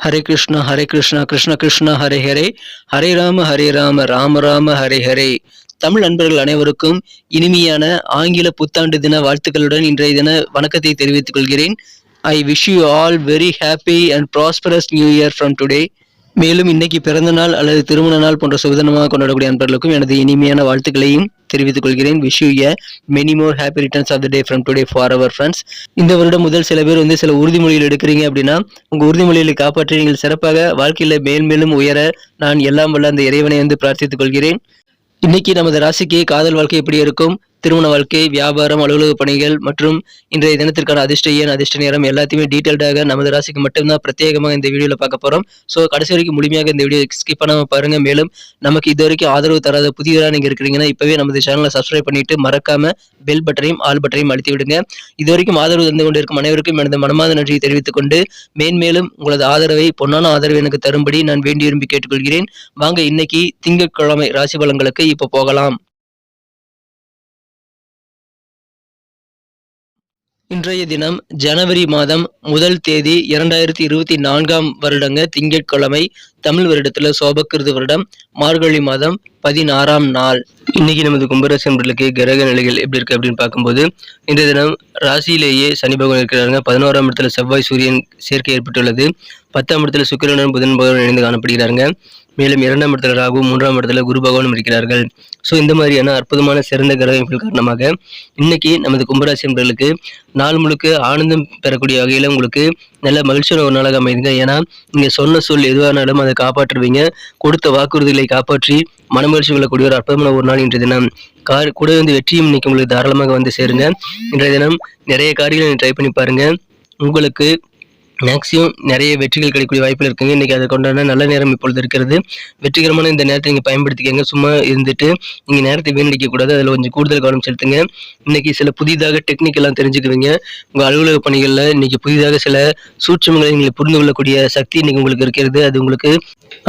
ஹரே கிருஷ்ணா ஹரே கிருஷ்ணா கிருஷ்ண கிருஷ்ணா ஹரே ஹரே. ஹரே ராம ஹரே ராம ராம ராம ஹரே ஹரே. தமிழ் நண்பர்கள் அனைவருக்கும் இனிமையான ஆங்கில புத்தாண்டு தின வாழ்த்துக்களுடன் இன்றைய தின வணக்கத்தை தெரிவித்துக் கொள்கிறேன். I wish you all very happy and prosperous new year from today மேலும் இன்னைக்கு பிறந்த நாள் அல்லது திருமண நாள் போன்ற சுதனமாக கொண்டாடக்கூடிய நண்பர்களுக்கும் எனது இனிமையான வாழ்த்துக்களையும் தெரிவித்துக் கொள்கிறேன் wish you a many more happy returns of the day from today for our friends இந்த வருடம் முதல் சில பேர் வந்து சில உறுதிமொழிகள் எடுக்கிறீங்க அப்படின்னா உங்க உறுதிமொழிகளை காப்பாற்றி நீங்கள் சிறப்பாக வாழ்க்கையில மேல் மேலும் உயர நான் எல்லாம் வல்ல அந்த இறைவனை வந்து பிரார்த்தித்துக் கொள்கிறேன் இன்னைக்கு நமது ராசிக்கு காதல் வாழ்க்கை எப்படி இருக்கும்? திருமண வாழ்க்கை வியாபாரம் அலுவலக பணிகள் மற்றும் இன்றைய தினத்திற்கான அதிர்ஷ்ட ஏன் அதிர்ஷ்ட நேரம் எல்லாத்தையுமே டீட்டெயில்டாக நமது ராசிக்கு மட்டும்தான் பிரத்யேகமாக இந்த வீடியோவில் பார்க்க போறோம். ஸோ கடைசி வரைக்கும் முழுமையாக இந்த வீடியோ ஸ்கிப் பண்ணாம பாருங்க. மேலும் நமக்கு இது வரைக்கும் ஆதரவு தராத புதியதாக நீங்க இருக்கிறீங்கன்னா இப்பவே நமது சேனலை சப்ஸ்கிரைப் பண்ணிட்டு மறக்காம பெல் பட்டனையும் ஆல் பட்டனையும் அழுத்தி விடுங்க. இது வரைக்கும் ஆதரவு தந்து கொண்டிருக்கும் அனைவருக்கும் எனது மனமாத நன்றியை தெரிவித்துக் கொண்டு மேன்மேலும் உங்களது ஆதரவை பொன்னான ஆதரவு எனக்கு தரும்படி நான் வேண்டி விரும்பி கேட்டுக்கொள்கிறேன். வாங்க இன்னைக்கு திங்கட்கிழமை ராசி பலன்களுக்கு இப்போ போகலாம். இன்றைய தினம் ஜனவரி மாதம் முதல் தேதி இரண்டாயிரத்தி இருபத்தி நான்காம் வருடங்க திங்கட்கிழமை தமிழ் வருடத்துல சோபக்கிருது வருடம் மார்கழி மாதம் பதினாறாம் நாள். இன்னைக்கு நமது கும்பராசி நண்பர்களுக்கு கிரக நிலைகள் எப்படி இருக்கு அப்படின்னு பார்க்கும்போது இந்த தினம் ராசியிலேயே சனி பகவான் இருக்கிறாங்க பதினோராம் இடத்துல செவ்வாய் சூரியன் சேர்க்கை ஏற்பட்டுள்ளது. பத்தாம் இடத்துல சுக்கிரனுடன் புதன் பகவான் இணைந்து காணப்படுகிறாங்க மேலும் இரண்டாம் இடத்துல ராகு மூன்றாம் இடத்துல குரு பகவானும் இருக்கிறார்கள். ஸோ இந்த மாதிரியான அற்புதமான சிறந்த கிரகங்கள் காரணமாக இன்னைக்கு நமது கும்பராசி நண்பர்களுக்கு நாள் முழுக்க ஆனந்தம் பெறக்கூடிய வகையில் உங்களுக்கு நல்ல மகிழ்ச்சியான ஒரு நாளாக அமைதுங்க ஏன்னா நீங்கள் சொன்ன சொல் எதுவானாலும் அதை காப்பாற்றுவீங்க. கொடுத்த வாக்குறுதிகளை காப்பாற்றி மனமகிழ்ச்சி கொள்ளக்கூடிய ஒரு அற்புதமான ஒரு நாள் இன்றைய தினம். கார் கூட வந்து வெற்றியும் இன்னைக்கு உங்களுக்கு தாராளமாக வந்து சேருங்க. இன்றைய தினம் நிறைய காரியங்களை ட்ரை பண்ணி பாருங்க. உங்களுக்கு மேக்ஸிமம் நிறைய வெற்றிகள் கிடைக்கக்கூடிய வாய்ப்புகள் இருக்குங்க. இன்றைக்கி அதை கொண்டாட நல்ல நேரம் இப்பொழுது இருக்கிறது. வெற்றிகரமான இந்த நேரத்தை நீங்கள் பயன்படுத்திக்கங்க. சும்மா இருந்துட்டு நீங்கள் நேரத்தை வீணடிக்கக்கூடாது அதில் கொஞ்சம் கூடுதல் கவனம் செலுத்துங்க. இன்றைக்கி சில புதிதாக டெக்னிக்கெல்லாம் தெரிஞ்சுக்குவீங்க உங்கள் அலுவலக பணிகளில் இன்றைக்கி புதிதாக சில சூட்சமங்களை நீங்கள் புரிந்து கொள்ளக்கூடிய சக்தி இன்றைக்கி உங்களுக்கு இருக்கிறது. அது உங்களுக்கு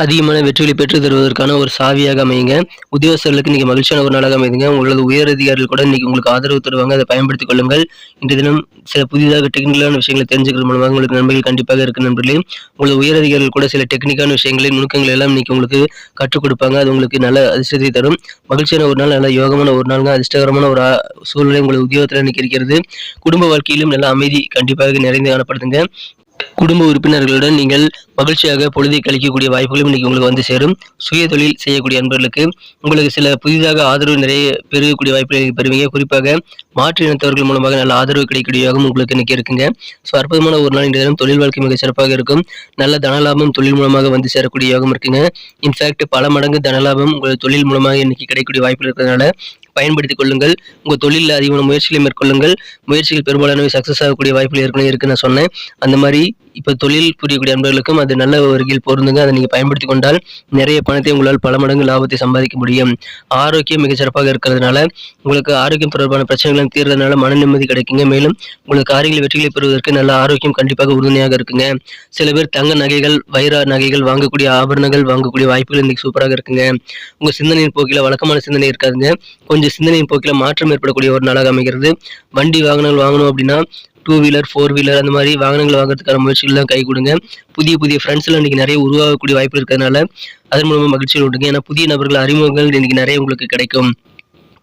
அதிகமான வெற்றிகளை பெற்று தருவதற்கான ஒரு சாவியாக அமையுங்க. உத்தியோகஸ்தர்களுக்கு இன்றைக்கி மகிழ்ச்சியான ஒரு நாளாக அமைதுங்க உங்களது உயர் அதிகாரிகள் கூட இன்றைக்கி உங்களுக்கு ஆதரவு தருவாங்க. அதை பயன்படுத்திக் கொள்ளுங்கள். இன்றைய தினம் சில புதிதாக டெக்னிக்கலான விஷயங்களை தெரிஞ்சுக்கிறது மூலமாக உங்களுக்கு நன்மைகள் கண்டிப்பாக இருக்கு நண்பர்களே. உங்களது உயர் அதிகாரிகள் கூட சில டெக்னிக்கான விஷயங்களை நுணுக்கங்கள் எல்லாம் இன்னைக்கு உங்களுக்கு கற்றுக் கொடுப்பாங்க. அது உங்களுக்கு நல்ல அதிர்ஷ்டத்தை தரும். மகிழ்ச்சியான ஒரு நாள் நல்ல யோகமான ஒரு நாளுங்க. அதிர்ஷ்டகரமான ஒரு சூழ்நிலை உங்களுக்கு உத்தியோகத்தில் இன்னைக்கு இருக்கிறது. குடும்ப வாழ்க்கையிலும் நல்ல அமைதி கண்டிப்பாக நிறைந்து காணப்படுதுங்க. குடும்ப உறுப்பினர்களுடன் நீங்கள் மகிழ்ச்சியாக பொழுதை கழிக்கக்கூடிய வாய்ப்புகளும் இன்னைக்கு உங்களுக்கு வந்து சேரும். சுய தொழில் செய்யக்கூடிய அன்பர்களுக்கு உங்களுக்கு சில புதிதாக ஆதரவு நிறைய பெருகக்கூடிய வாய்ப்புகளை பெறுவீங்க. குறிப்பாக மாற்று இனத்தவர்கள் மூலமாக நல்ல ஆதரவு கிடைக்கக்கூடிய யோகம் உங்களுக்கு இன்னைக்கு இருக்குங்க. ஸோ அற்புதமான ஒரு நாள் இன்றைய தினம் தொழில் வாழ்க்கை மிக சிறப்பாக இருக்கும். நல்ல தனலாபம் தொழில் மூலமாக வந்து சேரக்கூடிய யோகம் இருக்குங்க இன்ஃபேக்ட் பல மடங்கு தனலாபம் உங்கள் தொழில் மூலமாக இன்னைக்கு கிடைக்கக்கூடிய வாய்ப்புகள் இருக்கிறதுனால பயன்படுத்திக் கொள்ளுங்கள். உங்கள் தொழிலில் அதிகமான முயற்சிகளை மேற்கொள்ளுங்கள். முயற்சிகள் பெரும்பாலானவை சக்ஸஸ் ஆகக்கூடிய வாய்ப்புகள் ஏற்கனவே இருக்குன்னு நான் சொன்னேன். அந்த மாதிரி இப்போ தொழில் புரியக்கூடிய அன்பர்களுக்கும் அது நல்ல வகையில் பொருந்துங்க. அதை நீங்கள் பயன்படுத்தி கொண்டால் நிறைய பணத்தை உங்களால் பல மடங்கு லாபத்தை சம்பாதிக்க முடியும். ஆரோக்கியம் மிக சிறப்பாக இருக்கிறதுனால உங்களுக்கு ஆரோக்கியம் தொடர்பான பிரச்சனைகளும் தீர்றதுனால மன நிம்மதி கிடைக்குங்க. மேலும் உங்களுக்கு காரியங்களில் வெற்றிகளை பெறுவதற்கு நல்ல ஆரோக்கியம் கண்டிப்பாக உறுதுணையாக இருக்குங்க. சில பேர் தங்க நகைகள் வைர நகைகள் வாங்கக்கூடிய ஆபரணங்கள் வாங்கக்கூடிய வாய்ப்புகள் இன்னைக்கு சூப்பராக இருக்குங்க. உங்க சிந்தனையின் போக்கில வழக்கமான சிந்தனை இருக்காதுங்க. கொஞ்சம் சிந்தனையின் போக்கில் மாற்றம் ஏற்படக்கூடிய ஒரு நாளாக அமைகிறது. வண்டி வாகனங்கள் வாங்கணும் அப்படின்னா டூ வீலர் ஃபோர் வீலர் அந்த மாதிரி வாகனங்கள் வாங்குறதுக்கான முயற்சிகள்லாம் கை கொடுங்க. புதிய புதிய ஃப்ரெண்ட்ஸ்லாம் இன்றைக்கி நிறைய உருவாகக்கூடிய வாய்ப்பு இருக்கிறதுனால அதன் மூலமாக மகிழ்ச்சியில் விட்டுங்க ஏன்னா புதிய நபர்கள் அறிமுகங்கள் இன்றைக்கி நிறைய உங்களுக்கு கிடைக்கும்.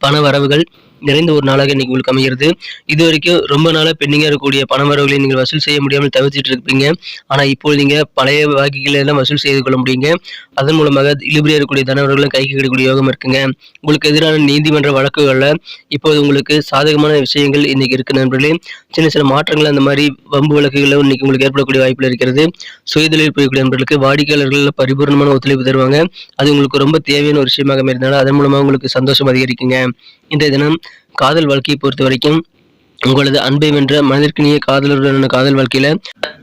பண வரவுகள் நிறைந்த ஒரு நாளாக இன்னைக்கு உங்களுக்கு அமைகிறது. இது வரைக்கும் ரொம்ப நாளாக பெண்டிங்காக இருக்கக்கூடிய பண வரவுகளை நீங்கள் வசூல் செய்ய முடியாமல் தவிர்த்துட்டு இருப்பீங்க. ஆனால் இப்போ நீங்கள் பழைய வாக்கிகளை எல்லாம் வசூல் செய்து கொள்ள முடியுங்க. அதன் மூலமாக இழுபறியாக இருக்கக்கூடிய தனவர்களும் கைக்கு கிடைக்கக்கூடிய யோகம் இருக்குங்க. உங்களுக்கு எதிரான நீதிமன்ற வழக்குகளில் இப்போது உங்களுக்கு சாதகமான விஷயங்கள் இன்னைக்கு இருக்கு நண்பர்களே. சின்ன சின்ன மாற்றங்கள் அந்த மாதிரி வம்பு வழக்குகளில் இன்னைக்கு உங்களுக்கு ஏற்படக்கூடிய வாய்ப்பில் இருக்கிறது. சுயதொழில் புரியக்கூடிய நண்பர்களுக்கு வாடிக்கையாளர்கள் பரிபூர்ணமான ஒத்துழைப்பு தருவாங்க. அது உங்களுக்கு ரொம்ப தேவையான ஒரு விஷயமாக இருந்தாலும் அதன் மூலமாக உங்களுக்கு சந்தோஷம் அதிகரிக்குங்க. இன்றைய தினம் காதல் வாழ்க்கையை பொறுத்த வரைக்கும் உங்களது அன்பை வென்ற மனதிற்கினிய காதலருடனான காதல் வாழ்க்கையில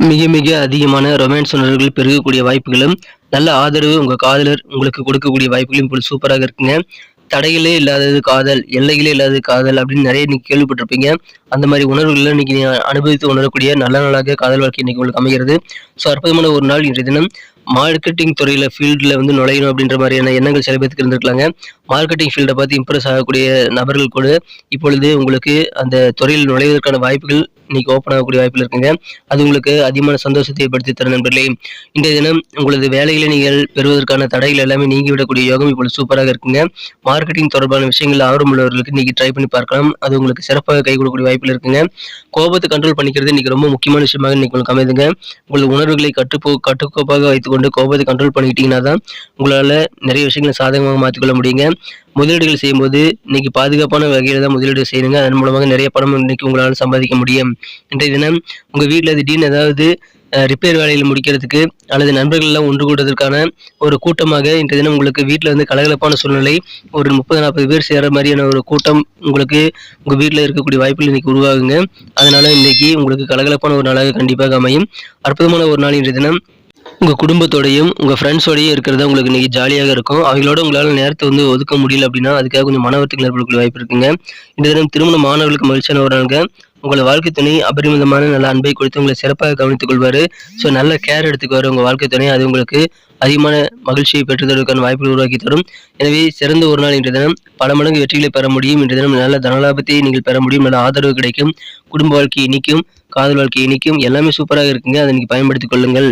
மிக மிக அதிகமான ரொமான்ஸ் உணர்வுகள் பெருகக்கூடிய வாய்ப்புகளும் நல்ல ஆதரவு உங்க காதலர் உங்களுக்கு கொடுக்கக்கூடிய வாய்ப்புகளும் இப்போ சூப்பராக இருக்குங்க. தடைகளே இல்லாதது காதல் எல்லைகளே இல்லாதது காதல் அப்படின்னு நிறைய நீங்கள் கேள்விப்பட்டிருப்பீங்க. அந்த மாதிரி உணர்வுகளை இன்னைக்கு அனுபவித்து உணரக்கூடிய நல்ல நாளாக காதல் வாழ்க்கை இன்னைக்கு உங்களுக்கு அமைகிறது. ஸோ அற்புதமான ஒரு நாள் இன்றைய தினம். மார்க்கெட்டிங் துறையில் ஃபீல்டில் வந்து நுழையணும் அப்படின்ற மாதிரியான எண்ணங்கள் சில பேருக்கு இருந்திருக்கலாங்க. மார்க்கெட்டிங் ஃபீல்டை பார்த்து இம்ப்ரெஸ் ஆகக்கூடிய நபர்கள் கூட இப்பொழுது உங்களுக்கு அந்த துறையில் நுழைவதற்கான வாய்ப்புகள் இன்னைக்கு ஓப்பன் ஆகக்கூடிய வாய்ப்பில் இருக்குங்க. அது உங்களுக்கு அதிகமான சந்தோஷத்தை ஏற்படுத்தி தரும் நண்பர்களே. இந்த தினம் உங்களது வேலைகளை நீங்கள் பெறுவதற்கான தடைகள் எல்லாமே நீங்கிவிடக்கூடிய யோகம் இப்பொழுது சூப்பராக இருக்குங்க. மார்க்கெட்டிங் தொடர்பான விஷயங்கள் ஆர்வம் உள்ளவர்களுக்கு இன்னைக்கு ட்ரை பண்ணி பார்க்கலாம். அது உங்களுக்கு சிறப்பாக கை கொடுக்கக்கூடிய வாய்ப்பில் இருக்குங்க. கோபத்தை கண்ட்ரோல் பண்ணிக்கிறது இன்னைக்கு ரொம்ப முக்கியமான விஷயமாக இன்னைக்கு உங்களுக்கு அமைதுங்க. உங்களது உணர்வுகளை கட்டுப்போ கட்டுக்கோப்பாக வைத்துக்கொண்டு கோபத்தை கண்ட்ரோல் பண்ணிக்கிட்டீங்கன்னா தான் உங்களால் நிறைய விஷயங்களை சாதகமாக மாற்றிக்கொள்ள முடியுங்க. முதலீடுகள் செய்யும்போது இன்னைக்கு பாதுகாப்பான வகையில் தான் முதலீடு செய்யுங்க அதன் மூலமாக நிறைய பணம் இன்னைக்கு உங்களால் சம்பாதிக்க முடியும். இன்றைய தினம் உங்கள் வீட்டில் திடீர்னு ஏதாவது ரிப்பேர் வேலையில் முடிக்கிறதுக்கு அல்லது நண்பர்கள் எல்லாம் ஒன்று கூடுறதுக்கான ஒரு கூட்டமாக இன்றைய தினம் உங்களுக்கு வீட்டில் வந்து கலகலப்பான சூழ்நிலை ஒரு முப்பது நாற்பது பேர் சேர்கிற மாதிரியான ஒரு கூட்டம் உங்களுக்கு உங்கள் வீட்டில் இருக்கக்கூடிய வாய்ப்புகள் இன்றைக்கி உருவாகுங்க. அதனால் இன்னைக்கு உங்களுக்கு கலகலப்பான ஒரு நாளாக கண்டிப்பாக அமையும். அற்புதமான ஒரு நாள் இன்றைய தினம். உங்கள் குடும்பத்தோடையும் உங்கள் ஃப்ரெண்ட்ஸோடையும் இருக்கிறதா உங்களுக்கு இன்றைக்கி ஜாலியாக இருக்கும். அவங்களோட உங்களால் நேரத்தை வந்து ஒதுக்க முடியல அப்படின்னா அதுக்காக கொஞ்சம் மனவர்த்தங்கள் ஏற்படக்கூடிய வாய்ப்பு இருக்குங்க. இந்த தினம் திருமண மாணவர்களுக்கு மகிழ்ச்சியான ஒரு நாளுங்க. உங்களை வாழ்க்கை துணை அபரிமிதமான நல்ல அன்பை கொடுத்து உங்களை சிறப்பாக கவனித்துக் கொள்வார். ஸோ நல்ல கேர் எடுத்துக்குவார் உங்கள் வாழ்க்கை துணை. அது உங்களுக்கு அதிகமான மகிழ்ச்சியை பெற்றுதற்கான வாய்ப்புகள் உருவாக்கி தரும். எனவே சிறந்த ஒரு நாள் இன்றைய தினம். பல மடங்கு வெற்றிகளை பெற முடியும். இன்றைய தினம் நல்ல தனலாபத்தை நீங்கள் பெற முடியும். நல்ல ஆதரவு கிடைக்கும். குடும்ப வாழ்க்கை இனிக்கும். காதல் வாழ்க்கை இனிக்கும். எல்லாமே சூப்பராக இருக்குங்க. அதை நீங்கள் பயன்படுத்திக் கொள்ளுங்கள்.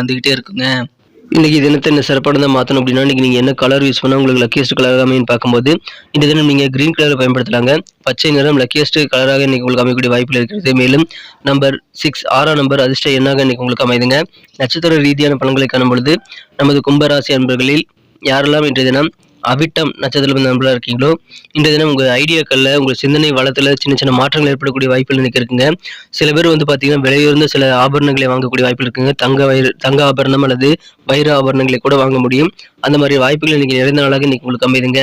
வந்துகிட்டே இருக்குங்க. இன்னைக்கு தினத்தை என்ன சிறப்பானதாக மாற்றணும் அப்படின்னா இன்னைக்கு நீங்கள் என்ன கலர் யூஸ் பண்ணால் உங்களுக்கு லக்கியஸ்ட் கலர் அமைன்னு பார்க்கும்போது இந்த தினம் நீங்கள் க்ரீன் கலரை பயன்படுத்தலாங்க. பச்சை நிறம் லக்கியஸ்ட் கலராக இன்றைக்கி உங்களுக்கு அமைக்கக்கூடிய வாய்ப்பில் இருக்கிறது. மேலும் நம்பர் சிக்ஸ் ஆறாம் நம்பர் அதிர்ஷ்ட எண்ணாக இன்றைக்கி உங்களுக்கு அமைதுங்க. நட்சத்திர ரீதியான பலன்களை காணும் பொழுது நமது கும்பராசி அன்பர்களில் யாரெல்லாம் இன்றைய தினம் அவிட்டம் நட்சத்திரம் நண்பர்களாக இருக்கீங்களோ இந்த தினம் உங்கள் ஐடியாக்களில் உங்கள் சிந்தனை வளத்தில் சின்ன சின்ன மாற்றங்கள் ஏற்படக்கூடிய வாய்ப்புகள் எனக்கு இருக்குங்க. சில பேர் வந்து பார்த்தீங்கன்னா விலையுயர்ந்த சில ஆபரணங்களை வாங்கக்கூடிய வாய்ப்புகள் இருக்குங்க. தங்க வயிறு தங்க ஆபரணம் அல்லது வைர ஆபரணங்களை கூட வாங்க முடியும். அந்த மாதிரி வாய்ப்புகள் இன்னைக்கு நிறைந்த நாளாக இன்னைக்கு உங்களுக்கு அமைதுங்க.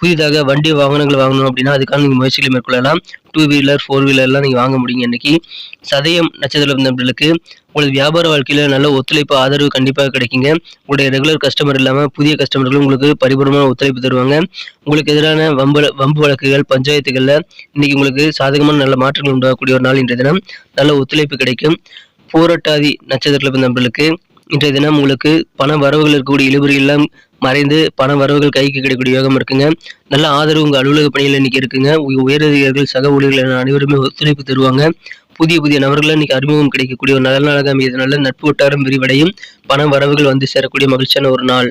புதிதாக வண்டி வாகனங்கள் வாங்கணும் அப்படின்னா அதுக்கான நீங்கள் முயற்சிகளை மேற்கொள்ளலாம். டூ வீலர் ஃபோர் வீலர்லாம் நீங்கள் வாங்க முடியும் இன்னைக்கு. சதயம் நட்சத்திரம் நண்பர்களுக்கு உங்களது வியாபார வாழ்க்கையில் நல்ல ஒத்துழைப்பு ஆதரவு கண்டிப்பாக கிடைக்குங்க. உங்களுடைய ரெகுலர் கஸ்டமர் இல்லாமல் புதிய கஸ்டமர்கள் உங்களுக்கு பரிபூர்ணமான ஒத்துழைப்பு தருவாங்க. உங்களுக்கு எதிரான வம்பு வம்பு வழக்குகள் பஞ்சாயத்துகளில் இன்னைக்கு உங்களுக்கு சாதகமான நல்ல மாற்றங்கள் உண்டாகக்கூடிய ஒரு நாள் இன்றைய தினம். நல்ல ஒத்துழைப்பு கிடைக்கும். போராட்டாதி நட்சத்திரத்தில் நண்பர்களுக்கு இன்றைய தினம் உங்களுக்கு பண வரவுகள் இருக்கக்கூடிய இழுபறி எல்லாம் மறைந்து பண வரவுகள் கைக்கு கிடைக்கக்கூடிய யோகம் இருக்குங்க. நல்ல ஆதரவு உங்கள் அலுவலக பணியில் இன்னைக்கு இருக்குங்க. உயரதிகாரிகள் சக ஊழியர்கள் அனைவருமே ஒத்துழைப்பு தருவாங்க. புதிய புதிய நபர்கள் இன்னைக்கு அறிமுகம் கிடைக்கக்கூடிய ஒரு நல்ல நாளாக அமையதுனால நட்பு வட்டாரம் விரிவடையும். பண வரவுகள் வந்து சேரக்கூடிய மகிழ்ச்சியான ஒரு நாள்.